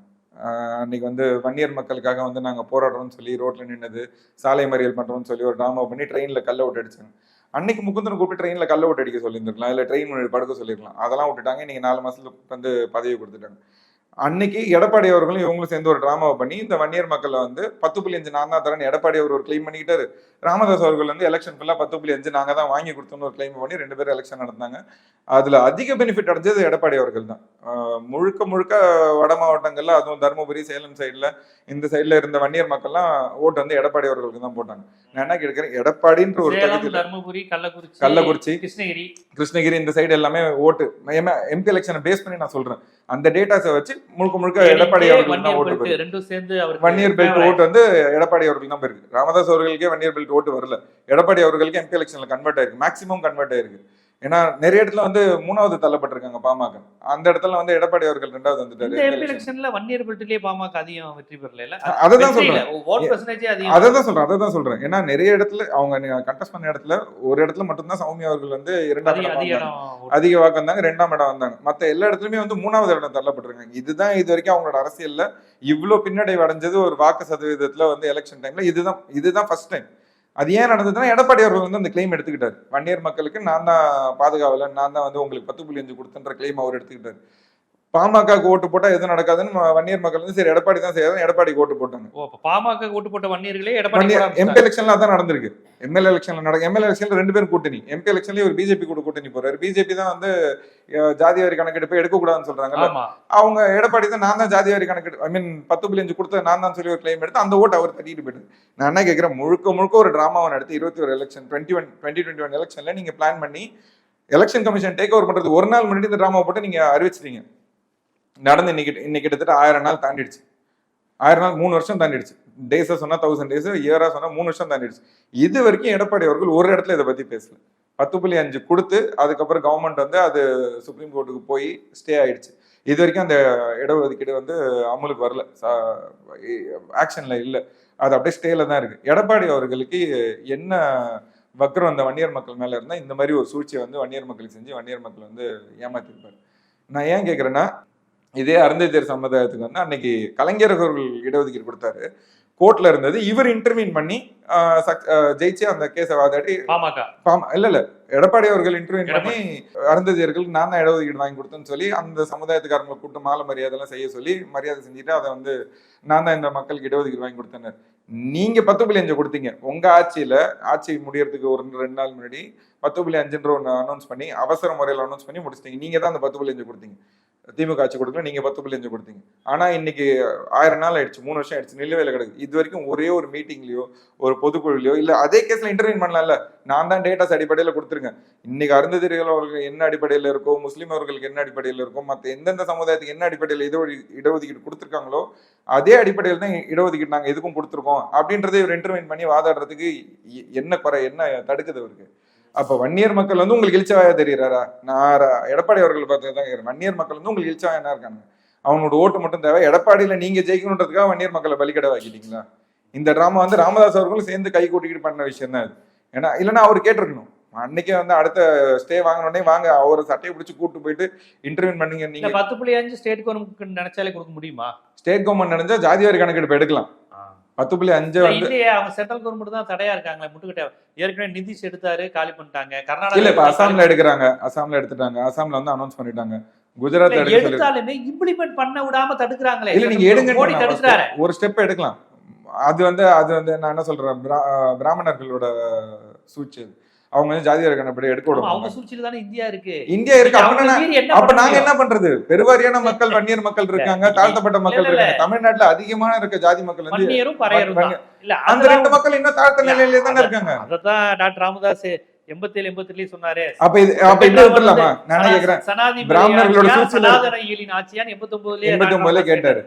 அன்னைக்கு வந்து வன்னியர் மக்களுக்காக வந்து நாங்க போராடுறோம்னு சொல்லி ரோட்ல நின்னது சாலை மறியல் பண்றோம்னு சொல்லி ஒரு டிராமா பண்ணி ட்ரெயின்ல கல்ல விட்டு அடிச்சாங்க. அன்னைக்கு முகுந்தன் கூப்பிட்டு ட்ரெயின்ல கல்ல ஓட்டு அடிக்க சொல்லியிருந்திருக்கலாம் இல்ல ட்ரெயின் படுக்க சொல்லியிருக்கலாம். அதெல்லாம் விட்டுட்டாங்க. இன்னைக்கு நாலு மாசத்துல வந்து பதவி கொடுத்துட்டாங்க. அன்னைக்கு எடப்பாடி அவர்களும் இவங்களும் சேர்ந்து ஒரு டிராமாவை பண்ணி இந்த வன்னியர் மக்களை வந்து பத்து புள்ளி அஞ்சு நான் தான் தரேன் எடப்பாடி அவர் ஒரு கிளைம் பண்ணிக்கிட்டாரு. ராமதாஸ் அவர்கள் வந்து எலெக்ஷன் ஃபுல்லா பத்து புள்ளி அஞ்சு நாங்க தான் வாங்கி கொடுத்தோம்னு ஒரு கிளைம் பண்ணி ரெண்டு பேரும் எலெக்ஷன் நடந்தாங்க. அதுல அதிக பெனிஃபிட் அடைஞ்சது எடப்பாடி அவர்கள் தான். முழுக்க முழுக்க வட மாவட்டங்கள்ல அதுவும் தருமபுரி சேலம் சைடுல இந்த சைடுல இருந்த வன்னியர் மக்கள்லாம் ஓட்டு வந்து எடப்பாடி அவர்களுக்கு தான் போட்டாங்க. நான் என்ன கேட்கிறேன் எடப்பாடின்ற ஒரு பகுதியில் தர்மபுரி கள்ளக்குறிச்சி கள்ளக்குறிச்சி கிருஷ்ணகிரி. கிருஷ்ணகிரி இந்த சைடு எல்லாமே ஓட்டு. எம்பி எலெக்ஷனை பேஸ் பண்ணி நான் சொல்றேன். அந்த டேட்டாஸை வச்சு முழுக்க முழுக்க எடப்பாடி அவர்களுக்கு தான் ஓட்டு போயிருக்கு. வன்னியர் பெல்ட் ஓட்டு வந்து எடப்பாடி அவர்களுக்கு தான் போயிருக்கு. ராமதாஸ் அவர்களுக்கே வன்னியர் பெல்ட் ஓட்டு வரல. எடப்பாடி அவர்களுக்கு எம்பி எலெக்ஷன்ல கன்வெர்ட் ஆயிருக்கு. மேக்ஸிமம் கன்வெர்ட் ஆயிருக்கு. ஏன்னா நிறைய இடத்துல வந்து மூணாவது தள்ளப்பட்டிருக்காங்க பாமக. அந்த இடத்துல வந்து எடப்பாடி அவர்கள் ரெண்டாவது வந்துட்டாரு. எலெக்ஷன்ல பாமக அதிகம் வெற்றி பெறல அதை தான் சொல்றேன். அதை தான் சொல்றேன் அதை தான் சொல்றேன் ஏன்னா நிறைய இடத்துல அவங்க கண்டெஸ்ட் பண்ண இடத்துல ஒரு இடத்துல மட்டும்தான் சௌமியா அவர்கள் வந்து இரண்டாம் அதிக இடம் அதிக வாக்கு வந்தாங்க ரெண்டாம் இடம் வந்தாங்க. மத்த எல்லா இடத்துலயுமே வந்து மூணாவது இடம் தள்ளப்பட்டிருக்காங்க. இதுதான் இது வரைக்கும் அவங்களோட அரசியல்ல இவ்ளோ பின்னடைவு அடைஞ்சது ஒரு வாக்கு சதவீதத்துல வந்து எலெக்ஷன் டைம்ல இதுதான் இதுதான் ஃபர்ஸ்ட் டைம் அது ஏன் நடந்ததுன்னா எடப்பாடி அவர்கள் வந்து அந்த கிளைம் எடுத்துக்கிட்டாரு. வன்னியர் மக்களுக்கு நான் தான் பாதுகாவலன் நான் தான் வந்து உங்களுக்கு பத்து புள்ளி அஞ்சு கொடுத்தன்ற கிளைம் அவர் எடுத்துக்கிட்டாரு. பாமகக்கு ஓட்டு போட்டா எதுவும் நடக்காதுன்னு வன்னியர் மக்கள் வந்து சரி எடப்பாடி தான் செய்யாது எடப்பாடிக்கு ஓட்டு போட்டாங்க. பாமக ஓட்டு போட்ட வன்னியர்களே எடப்பாடி எம்பி எலெக்ஷன்ல அதான் நடந்திருக்கு. எம்எல்ஏ எலெக்ஷன்ல நடக்கும் எம்எல்ஏ எலெக்ஷன்ல ரெண்டு பேரும் கூட்டணி. எம்பி எலெக்ஷன்லயே ஒரு பிஜேபி கூட கூட்டணி போறாரு. பிஜேபி தான் வந்து ஜாதி வாரி கணக்கெடுப்பு எடுக்க கூடாதுன்னு சொல்றாங்கல்ல? ஆமா. அவங்க எடப்பாடி தான் நான் தான் ஜாதி வாரி கணக்கெடு ஐ மீன் பத்து புள்ளி அஞ்சு கொடுத்தது நான் தான் சொல்லி ஒரு கிளைம் எடுத்து அந்த ஓட்டு அவர் தட்டிட்டு போயிட்டு நான் என்ன கேட்கிறேன் முழுக்க முழுக்க ஒரு டிராமாவை நடத்தி இருபத்தி ஒரு election twenty one twenty twenty one எலெக்ஷன்ல நீங்க பிளான் பண்ணி எலெக்ஷன் கமிஷன் டேக் ஓவர் பண்றது ஒரு நாள் முன்னாடி இந்த டிராமாவை போட்டு நீங்க அறிவிச்சிட்டீங்க. நடந்து இன்னைக்கு இன்னைக்கு கிட்டத்தட்ட ஆயிரம் நாள் தாண்டிடுச்சு. ஆயிரம் நாள் மூணு வருஷம் தாண்டிடுச்சு. டேஸா சொன்னா தௌசண்ட் டேஸ் இயரா சொன்னா மூணு வருஷம் தாண்டிடுச்சு. இது வரைக்கும் எடப்பாடி அவர்கள் ஒரு இடத்துல இதை பத்தி பேசல. பத்து புள்ளி அஞ்சு கொடுத்து அதுக்கப்புறம் கவர்மெண்ட் வந்து அது சுப்ரீம் கோர்ட்டுக்கு போய் ஸ்டே ஆயிடுச்சு. இது வரைக்கும் அந்த இடஒதுக்கீடு வந்து அமலுக்கு வரல. ஆக்ஷன்ல இல்லை. அது அப்படியே ஸ்டேல தான் இருக்கு. எடப்பாடி அவர்களுக்கு என்ன வக்ரம் அந்த வன்னியர் மக்கள் மேல இருந்தா இந்த மாதிரி ஒரு சூழ்ச்சியை வந்து வன்னியர் மக்களுக்கு செஞ்சு வன்னியர் மக்கள் வந்து ஏமாத்திருப்பாரு. நான் ஏன் கேக்குறேன்னா இதே அருந்ததியர் சமுதாயத்துக்கு வந்து அன்னைக்கு கலைஞர் அவர்கள் இடஒதுக்கீடு கொடுத்தாரு. கோர்ட்ல இருந்தது. இவர் இன்டர்வீன் பண்ணி ஜெயிச்சு அந்த கேஸை வாதாடி இல்ல இல்ல. எடப்பாடி அவர்கள் இன்டர்வியூ பண்ணி அருந்ததியர்களுக்கு நான் தான் இடஒதுக்கீடு வாங்கி கொடுத்தேன்னு சொல்லி அந்த சமுதாயத்துக்காரங்களை கூப்பிட்டு மாலை மரியாதை எல்லாம் செய்ய சொல்லி மரியாதை செஞ்சுட்டு அதை வந்து நான் தான் இந்த மக்களுக்கு இடஒதுக்கீடு வாங்கி கொடுத்தேன்னு. நீங்க பத்து புள்ளி அஞ்சு கொடுத்தீங்க. உங்க ஆட்சியில ஆட்சி முடியறதுக்கு ஒரு ரெண்டு நாள் முன்னாடி பத்து புள்ளி அஞ்சுன்ற ஒன்று அனௌன்ஸ் பண்ணி அவசர முறையில் அனௌன்ஸ் பண்ணி முடிச்சிட்டீங்க. நீங்க தான் அந்த பத்து புள்ளி அஞ்சு கொடுத்தீங்க. திமுக ஆட்சி கொடுக்கல நீங்க பத்து புள்ளி அஞ்சு கொடுத்தீங்க. ஆனா இன்னைக்கு ஆயிரம் நாள் ஆயிடுச்சு மூணு வருஷம் ஆயிடுச்சு நிலுவையில கிடக்கு இது வரைக்கும் ஒரே ஒரு மீட்டிங்லயோ ஒரு பொதுக்குழுலையோ இல்ல அதே கேஸ்ல இன்டர்வியூ பண்ணலாம்ல. நான் தான் டேட்டாஸ் அடிப்படையில கொடுத்துருங்க இன்னைக்கு அருந்ததிரிகள் அவர்களுக்கு என்ன அடிப்படையில இருக்கோ முஸ்லீம் அவர்களுக்கு என்ன அடிப்படையில இருக்கோ மத்த எந்தெந்த சமுதாயத்துக்கு என்ன அடிப்படையில இட இடஒதுக்கீடு கொடுத்துருக்காங்களோ அதே அடிப்படையில் தான் இடஒதுக்கீடு நாங்க எதுக்கும் கொடுத்துருக்கோம். அப்படின்றத இவர் இன்டர்வியூ பண்ணி வாதாடுறதுக்கு என்ன குறை என்ன தடுக்குது அவருக்கு அப்ப வன்னியர் மக்கள் வந்து உங்களுக்கு இழிச்சவாயா தெரியறாரா? நான் எடப்பாடி அவர்கள் பார்த்து தான் கேக்குறேன். வன்னியர் மக்கள் வந்து உங்களுக்கு இழிச்சவாயா என்ன இருக்காங்க? அவனோட ஓட்டு மட்டும் தேவை. எடப்பாடியில நீங்க ஜெயிக்கணுன்றதுக்காக வன்னியர் மக்களை பலிக்கடை வாக்கிட்டீங்களா இந்த டிராமா வந்து ராமதாஸ் அவர்களும் சேர்ந்து கை கூட்டிக்கிட்டு பண்ண விஷயம் தான் இது ஏன்னா இல்லைன்னா அவர் கேட்டிருக்கணும். அன்னைக்கே வந்து அடுத்த ஸ்டே வாங்கினோடனே வாங்க அவர் சட்டையை பிடிச்சி கூட்டு போயிட்டு இன்டர்வியூ பண்ணீங்க நீங்க பத்து புள்ளி அஞ்சு ஸ்டேட் கவர்மெண்ட் நினைச்சாலே கொடுக்க முடியுமா? ஸ்டேட் கவர்மெண்ட் நினைச்சா ஜாதிவாரி கணக்கெடுப்பு எடுக்கலாம். பத்து புள்ளி அஞ்சு இல்ல, வந்து அவங்க சென்ட்ரல் கவர்மெண்ட் தான் தடையா இருக்காங்களே முட்டுக்கிட்ட. ஏற்கனவே நிதிஷ் எடுத்தாரு காலி பண்ணிட்டாங்க. இல்ல கர்நாடகா இப்ப அசாம்ல எடுக்கிறாங்க. அசாம்ல எடுத்துட்டாங்க. அசாம்ல வந்து அனௌன்ஸ் பண்ணிட்டாங்க. குஜராத் இல்ல, எடுத்தாலுமே இம்ப்ளிமெண்ட் பண்ண விடாம தடுக்கிறாங்களே. இல்ல நீங்க எடுங்க ஒரு ஸ்டெப் எடுக்கலாம். அது வந்து அது வந்து நான் என்ன சொல்றேன் பிரா- பிராமணர்களோட சூழ்ச்சி. அவங்க வந்து ஜாதிவாரி கணப்படி எடுக்க ஆமா, அவங்க சூழ்ச்சியில தானே இந்தியா இருக்கு. இந்தியா இருக்கு. அப்படின்னா அப்ப நாங்க? என்ன பண்றது? பெருவாரியான மக்கள் வன்னியர் மக்கள் இருக்காங்க தாழ்த்தப்பட்ட மக்கள். இருக்காங்க. தமிழ்நாட்டுல அதிகமான இருக்க ஜாதி மக்கள் வந்து அந்த ரெண்டு மக்கள் இன்னும் தாழ்த்த நிலையில தானே இருக்காங்க. அததான் டாக்டர் ராமதாஸ் எண்பத்தேழு எண்பத்தெட்டுலயும் சொன்னாரு. அப்ப இது அப்ப நான் கேக்குறேன்? சனாதிபதி பிராமணர்களோட சனாதன ஆட்சியான்னு எண்பத்தி ஒன்பதுலயே 89 கேட்டாரு.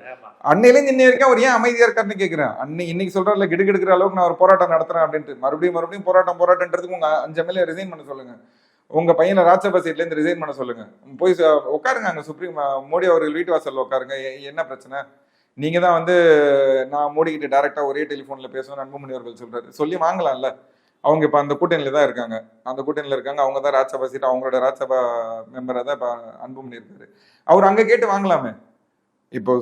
அன்னையில இன்ன வரைக்கும் அவர் ஏன் அமைதியா இருக்காருன்னு கேட்கிறேன் அன்னை இன்னைக்கு சொல்றாருல கிடுகிடுக்கிற அளவுக்கு நான் ஒரு போராட்டம் நடத்துறேன் அப்படின்ட்டு. மறுபடியும் மறுபடியும் போராட்டம் போராட்டம்ன்றதுக்கு உங்க அஞ்சு எம்எல்ஏ ரிசைன் பண்ண சொல்லுங்க. உங்க பையனை ராஜ்சபா சீட்ல இருந்து ரிசைன் பண்ண சொல்லுங்க. போய் உட்காருங்க அங்க சுப்ரீம் மோடி அவர்கள் வீட்டு வாசல்ல உட்காருங்க. என்ன பிரச்சனை? நீங்க தான் வந்து நான் மோடி கிட்ட டைரக்டா ஒரே டெலிஃபோன்ல பேசணும் அன்புமணி அவர்கள் சொல்றாரு. சொல்லி வாங்கலாம்ல. அவங்க இப்ப அந்த கூட்டணியில தான் இருக்காங்க. அந்த கூட்டணியில இருக்காங்க. அவங்க தான் ராஜ்சபா சீட் அவங்களோட ராஜ்சபா மெம்பராக தான் இப்ப அன்புமணி இருக்காரு. அவர் அங்க கேட்டு வாங்கலாமே. இப்போ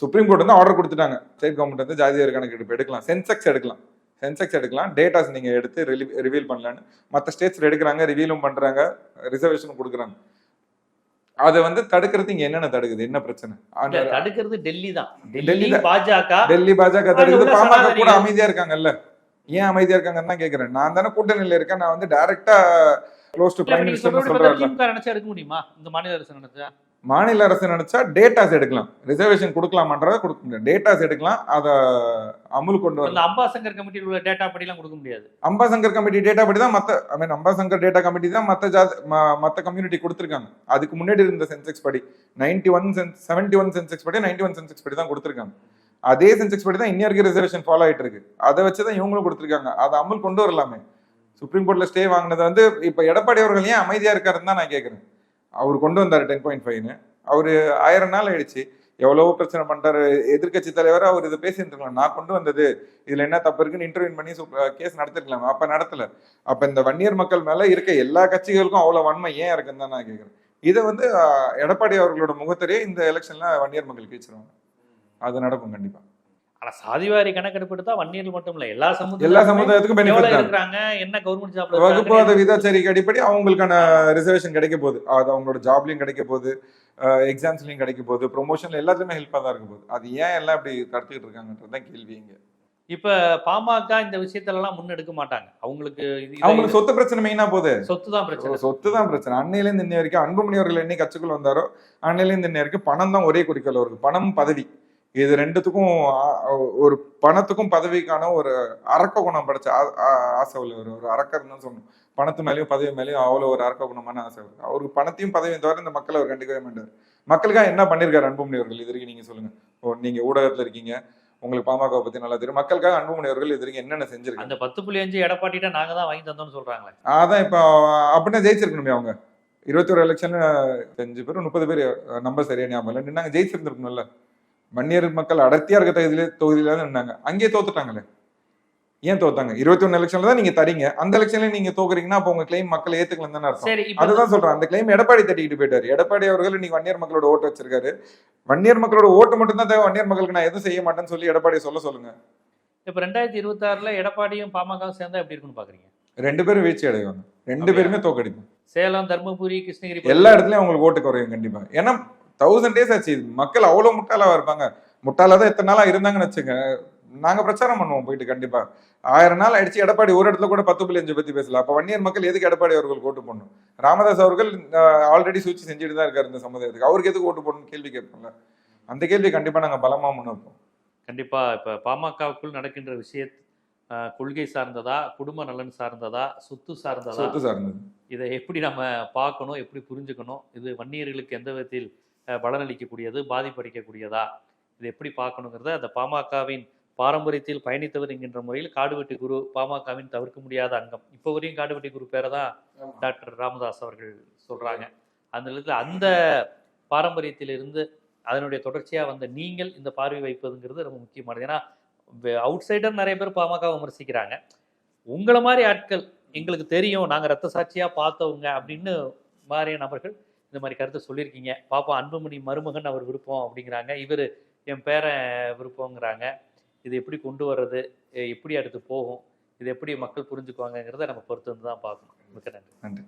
சுப்ரீம் கோர்ட் வந்து ஆர்டர் கொடுத்துட்டாங்க. ஸ்டேட் கவர்மெண்ட் வந்து ஜாதிவாரி கணக்கெடுப்பு எடுக்கலாம். சென்செக்ஸ் எடுக்கலாம். சென்செக்ஸ் எடுக்கலாம். டேட்டாஸ் நீங்க எடுத்து ரிவீல் பண்ணலான்னு. மற்ற ஸ்டேட்ஸ்ல எடுக்கிறாங்க ரிவீலும் பண்றாங்க ரிசர்வேஷன் கொடுக்குறாங்க. அதை வந்து தடுக்கிறது இங்க என்னென்ன தடுக்குது? என்ன பிரச்சனை? தடுக்கிறது டெல்லி தான். டெல்லி. பாஜக. டெல்லி பாஜக தடுக்குது. பாமக கூட. அமைதியா இருக்காங்கல்ல. ஏன் அமைதியா இருக்காங்கன்னு தான் கேக்குறேன். நான் தானே கூட்டணியில இருக்கேன். நான் வந்து டைரக்டா close to Prime Minister DMK நினைச்சா எடுக்க முடியுமா? இந்த மாநில அரசு நினைச்சா? மாநில அரசு நினைச்சா டேட்டாஸ் எடுக்கலாம். ரிசர்வேஷன் கொடுக்கலாமான்றத கொடுக்க முடியும் டேட்டாஸ் எடுக்கலாம். அதை அமுல் கொண்டு வரலாம். அம்பாசங்கர் கமிட்டியில் உள்ள டேட்டா படி எல்லாம் கொடுக்க முடியாது. அம்பாசங்கர் கமிட்டி டேட்டா படி தான் மத்த I mean Ambasankar data committee தான் மத்த ஜாதி ம- மத்த கம்யூனிட்டி கொடுத்துருக்காங்க. அதுக்கு முன்னாடி இருந்த சென்செக்ஸ் படி ninety one seventy one Sensex படி நைன்டி ஒன் சென்செக்ஸ் படி தான் கொடுத்துருக்காங்க. அதே சென்செக்ஸ் படி தான் இன்னும் வரைக்கும் ரிசர்வேஷன் ஃபாலோ ஆயிட்டு இருக்கு. அதை வச்சு தான் இவங்களும் கொடுத்துருக்காங்க. அதை அமல் கொண்டு வரலாமே. சுப்ரீம் கோர்ட்ல ஸ்டே வாங்கினது வந்து இப்ப எடப்பாடி அவர்கள் ஏன் அமைதியா இருக்காருன்னு தான் நான் கேக்குறேன். அவர் கொண்டு வந்தார் டென் பாயிண்ட் ஃபைவ்னு அவரு ஆயிரம் நாள் ஆயிடுச்சு. எவ்வளவோ பிரச்சனை பண்ணிட்டாரு. எதிர்க்கட்சி தலைவர் அவர் இதை பேசியிருந்துருக்கலாம் நான் கொண்டு வந்தது. இதுல என்ன தப்பு இருக்குன்னு இன்டர்வியூ பண்ணி கேஸ் நடத்திருக்கலாம். அப்ப நடத்தல. அப்ப இந்த வன்னியர் மக்கள் மேல இருக்க எல்லா கட்சிகளுக்கும் அவ்வளவு வன்மை ஏன் இருக்குன்னு தான் நான் கேட்குறேன் இதை வந்து எடப்பாடி அவர்களோட முகத்திலே இந்த எலெக்ஷன்ல வன்னியர் மக்கள் கழிச்சிருவாங்க. அது நடக்கும் கண்டிப்பா. ஆனா சாதிவாரி கணக்கெடுப்பு எடுத்தா வன்னியர்கள் மட்டும் இல்ல எல்லா சமுதாயம் எல்லா சமுதாயத்துக்கும் பெனிஃபிட் தான். இருக்கிறாங்க என்ன கவர்மெண்ட் ஜாப்ல வகுப்பாத விதாச்சரிக்கை அடிப்படி அவங்களுக்கான ரிசர்வேஷன் கிடைக்க போகுது. அது அவங்களோட ஜாப்லயும் கிடைக்க போகுது எக்ஸாம்ஸ்லயும் கிடைக்க போகுது ப்ரொமோஷன்ல எல்லாத்துலயுமே ஹெல்ப்பா தான் இருக்க போகுது. அது ஏன் எல்லாம் இப்படி தடுத்துக்கிட்டு இருக்காங்கன்றது தான் கேள்வி இங்க. இப்ப பாமக இந்த விஷயத்துல எல்லாம் முன்னெடுக்க மாட்டாங்க. அவங்களுக்கு அவங்களுக்கு சொத்து பிரச்சனை மெயினா போகுது. சொத்து தான் பிரச்சனை. சொத்து தான் பிரச்சனை. அன்னையில இருந்து இன்னை வரைக்கும் அன்புமணி அவர்கள் என்னை கட்சிக்குள்ள வந்தாரோ அன்னையில இருந்து இன்னை வரைக்கும் பணம் தான் ஒரே குறிக்கோள். அவருக்கு பணம் பதவி. இது ரெண்டுத்துக்கும் ஒரு பணத்துக்கும் பதவிக்கான ஒரு அரக்க குணம் படைச்ச ஆசை உள்ளவர். ஒரு அரக்கர் தான் சொல்லணும். பணத்து மேலேயும் பதவி மேலேயும் அவ்வளவு ஒரு அரக்க குணமான ஆசை அவருக்கு அவருக்கு பணத்தையும் பதவியும் தவிர இந்த மக்களை அவர் கண்டுக்கவே மாட்டார். மக்களுக்காக என்ன பண்ணிருக்காரு அன்புமணி அவர்கள்? இது வரைக்கும் நீங்க சொல்லுங்க. ஓ, நீங்க ஊடகத்துல இருக்கீங்க. உங்களுக்கு பாமக பத்தி நல்லா தெரியும். மக்களுக்காக அன்புமணி அவர்கள் இது வரைக்கும் என்னென்ன செஞ்சிருக்காங்க? அந்த பத்து புள்ளி அஞ்சு எடப்பாடிட்ட நாங்க தான் வாங்கி தந்தோம்னு சொல்றாங்களே. அதான் இப்போ அப்படின்னா ஜெயிச்சிருக்கணுமே அவங்க. இருபத்தி ஒரு எலெக்ஷன்ல அஞ்சு பேர் முப்பது பேர் நம்பர் சரியா ஞாபகம் இல்லை. நின்னாங்க ஜெயிச்சிருந்திருக்கணும்ல. வன்னியர் மக்கள் அடர்த்தியா இருக்க தொகுதியில தொகுதியில தான் நின்னாங்க. அங்கேயே தோத்துட்டாங்களே. ஏன் தோத்தாங்க? இருபத்தி ஒன்னு எலெக்ஷன்ல தான் நீங்க தரீங்க. அந்த எலெக்ஷன்ல நீங்க தோக்குறீங்கன்னா அப்போ உங்க கிளைம் மக்கள் ஏத்துக்கலாம் தானே அர்த்தம். அதுதான் சொல்றேன். அந்த கிளைம் எடப்பாடி தட்டிக்கிட்டு போயிட்டாரு. எடப்பாடி அவர்கள் இன்னைக்கு வன்னியர் மக்களோட ஓட்டு வச்சிருக்காரு. வன்னியர் மக்களோட ஓட்டு மட்டும் தான் தேவை. வன்னியர் மக்களுக்கு நான் எதுவும் செய்ய மாட்டேன்னு சொல்லி எடப்பாடி சொல்ல சொல்லுங்க. இப்ப ரெண்டாயிரத்தி இருபத்தி ஆறுல எடப்பாடியும் பாமகவும் சேர்ந்தா எப்படி இருக்குன்னு பாக்குறீங்க? ரெண்டு பேரும் வீழ்ச்சி அடைவாங்க. ரெண்டு? பேருமே தோக்கடிப்பாங்க சேலம் தர்மபுரி கிருஷ்ணகிரி எல்லா இடத்துலயும் அவங்களுக்கு ஓட்டு குறையும் கண்டிப்பா. ஏன்னா தௌசண்ட் டேஸ் ஆச்சு. மக்கள் அவ்வளவு முட்டாளா இருப்பாங்க. முட்டாளா தான் எத்தனை நாளா இருந்தாங்கன்னு வச்சுங்க. நாங்க பிரச்சாரம் பண்ணுவோம் போயிட்டு கண்டிப்பா. ஆயிரம் நாள் ஆயிடுச்சு. எடப்பாடி ஒரு இடத்துல கூட பத்து புள்ளி அஞ்சு பத்தி பேசல. அப்ப வன்னியர் மக்கள் எதுக்கு எடப்பாடி அவர்கள் ஓட்டு போடணும்? ராமதாஸ் அவர்கள் ஆல்ரெடி சூழ்ச்சி செஞ்சுட்டு தான் இருக்காரு இந்த சமுதாயத்துக்கு. அவருக்கு எதுக்கு ஓட்டு போடணும்னு கேள்வி கேட்போம்ல? அந்த கேள்வி கண்டிப்பா நாங்க பலமா முன் வைப்போம் கண்டிப்பா. இப்ப பாமகவுக்குள் நடக்கின்ற விஷய கொள்கை சார்ந்ததா குடும்ப நலன் சார்ந்ததா சொத்து சார்ந்ததா சொத்து சார்ந்தது. இதை எப்படி நம்ம பார்க்கணும் எப்படி புரிஞ்சுக்கணும்? இது வன்னியர்களுக்கு எந்த விதத்தில் பலனளிக்கக்கூடியது பாதிப்பளிக்கக்கூடியதா இதை எப்படி பார்க்கணுங்கிறத அந்த பாமகவின் பாரம்பரியத்தில் பயணித்தவர் என்கின்ற முறையில் காடுவெட்டி குரு பாமகவின் தவிர்க்க முடியாத அங்கம். இப்போ வரையும் காடுவெட்டி குரு பேரை தான் டாக்டர் ராமதாஸ் அவர்கள் சொல்றாங்க. அந்த இடத்துல அந்த பாரம்பரியத்திலிருந்து அதனுடைய தொடர்ச்சியா வந்த நீங்கள் இந்த பார்வை வைப்பதுங்கிறது ரொம்ப முக்கியமானது. ஏன்னா அவுட் சைடர் நிறைய பேர் பாமக விமர்சிக்கிறாங்க. உங்களை மாதிரி ஆட்கள் எங்களுக்கு தெரியும் நாங்க ரத்த சாட்சியா பார்த்தவங்க அப்படின்னு மாதிரியான நபர்கள் இந்த மாதிரி கருத்தை சொல்லியிருக்கீங்க. பாப்பா அன்புமணி மருமகன் அவர் விருப்பம் அப்படிங்கிறாங்க. இவர் என் பேரன் விருப்பங்கிறாங்க. இது எப்படி கொண்டு வர்றது? எப்படி அடுத்து போகும்? இது எப்படி மக்கள் புரிஞ்சுக்குவாங்கங்கிறத நம்ம பொறுத்து வந்து தான் பார்க்கணும். மிக்க நன்றி. நன்றி.